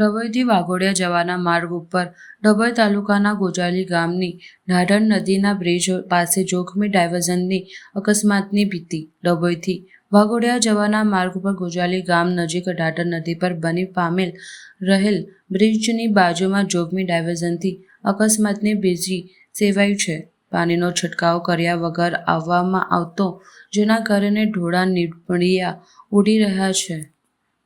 ડભોઈથી વાઘોડિયા જવાના માર્ગ ઉપર ડભોઈ તાલુકાના ગોજાલી ગામની ઢાઢણ નદીના બ્રિજ પાસે જોખમી ડાયવર્ઝનની અકસ્માતની ભીતિ. ડભોઈથી વાઘોડિયા જવાના માર્ગ ઉપર ગોજાલી ગામ નજીક ઢાઢર નદી પર બની પામેલ રહેલ બ્રિજની બાજુમાં જોખમી ડાયવર્ઝનથી અકસ્માતની બીજી સેવાઈ છે. પાણીનો છંટકાવ કર્યા વગર આવવામાં આવતો, જેના કારણે ઢોળા નીપણિયા ઉડી રહ્યા છે.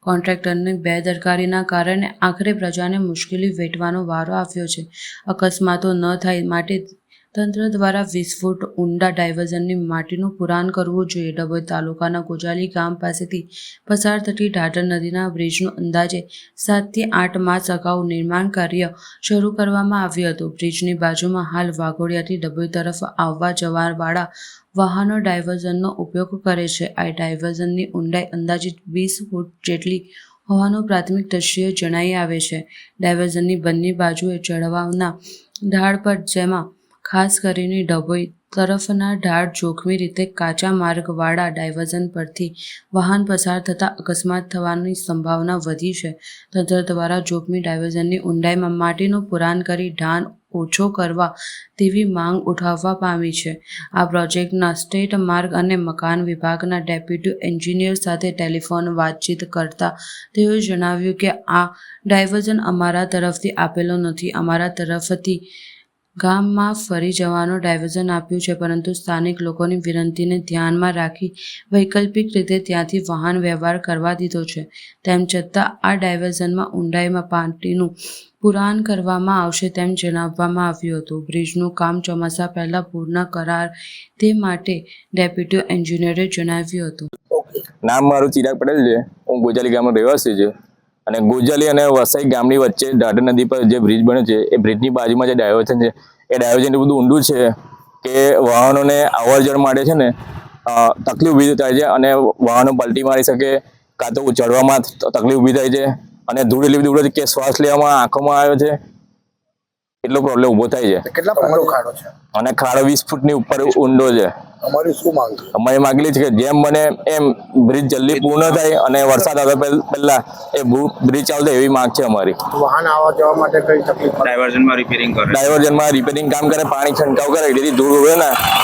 કોન્ટ્રાક્ટરની બેદરકારીના કારણે આખરે પ્રજાને મુશ્કેલી વેઠવાનો વારો આવ્યો છે. અકસ્માતો ન થાય માટે તંત્ર દ્વારા વીસ ફૂટ ઊંડા ડાયવર્ઝનની માટીનું પુરાણ કરવું જોઈએ. ડભોઈ તાલુકાના ગોજાલી ગામ પાસેથી પસાર થતી ઢાઢર નદીના બ્રિજનું અંદાજે સાતથી આઠ માસ અગાઉ નિર્માણ કાર્ય શરૂ કરવામાં આવ્યું હતું. બ્રિજની બાજુમાં હાલ વાઘોડિયાથી ડભોઈ તરફ આવવા જવાવાળા વાહનો ડાયવર્ઝનનો ઉપયોગ કરે છે. આ ડાયવર્ઝનની ઊંડાઈ અંદાજિત વીસ ફૂટ જેટલી હોવાનું પ્રાથમિક દ્રશ્ય જણાઈ આવે છે. ડાયવર્ઝનની બંને બાજુએ ચઢાવના ઢાળ પર જેમાં ખાસ કરીને ડભોઈ તરફના ઢાળ જોખમી રીતે કાચા માર્ગવાળા ડાયવર્ઝન પરથી વાહન પસાર થતાં અકસ્માત થવાની સંભાવના વધી છે. તંત્ર દ્વારા જોખમી ડાયવર્ઝનની ઊંડાઈમાં માટીનું પુરાણ કરી ઢાળ ઓછો કરવા તેવી માંગ ઉઠાવવા પામી છે. આ પ્રોજેક્ટના સ્ટેટ માર્ગ અને મકાન વિભાગના ડેપ્યુટી એન્જિનિયર સાથે ટેલિફોન વાતચીત કરતા તેઓએ જણાવ્યું કે આ ડાયવર્ઝન અમારા તરફથી આપેલો નથી, અમારા તરફથી ગામમાં ફરી જવાનું ડાયવર્ઝન આપ્યું છે, પરંતુ સ્થાનિક લોકોની વિનંતીને ધ્યાનમાં રાખી વૈકલ્પિક રીતે ત્યાંથી વાહન વ્યવહાર કરવા દીધો છે. તેમ છતાં આ ડાયવર્ઝનમાં ઊંડાઈમાં પાટીનું પુરાણ કરવામાં આવશે તેમ જણાવવામાં આવ્યું હતું. બ્રિજનું કામ ચોમાસા પહેલાં પૂર્ણ કરાર તે માટે ડેપ્યુટી એન્જિનિયરે જણાવ્યું હતું. નામ મારું ચિરાગ પટેલ છે. હું ગોજાલી ગામનો રહેવાસી છું. અને ગોજાલી અને વસાઈ ગામની વચ્ચે ઢાઢર નદી પર જે બ્રિજ બન્યો છે એ બ્રિજની બાજુમાં જે ડાયવર્ઝન છે એ ડાયવર્ઝન એટલું બધું ઊંડું છે કે વાહનોને અવર જવર માટે છે ને તકલીફ ઊભી થાય છે અને વાહનો પલટી મારી શકે કાં તો ચડવામાં તકલીફ ઊભી થાય છે અને ધૂળ એટલી બધી ઉડે છે કે શ્વાસ લેવામાં આંખોમાં આવે છે એટલો પ્રોબ્લેમ ઊભો થાય છે. કેટલા ખાડો છે? અને ખાડો વીસ ફૂટની ઉપર ઊંડો છે. અમારી શું માંગ છે? અમારી માગણી છે કે જેમ બને એમ બ્રિજ જલ્દી પૂર્ણ થાય અને વરસાદ આવે પહેલ- પહેલા એ બ્રિજ ચાલશે એવી માંગ છે અમારી. વાહન આવવા જવા માટે કઈ તકલીફ ડાયવર્ઝનમાં રિપેરિંગ કરે. ડાયવર્ઝનમાં રિપેરિંગ કામ કરે પાણી છંટકાવ કરે જેથી ધૂળ ઉડે ને.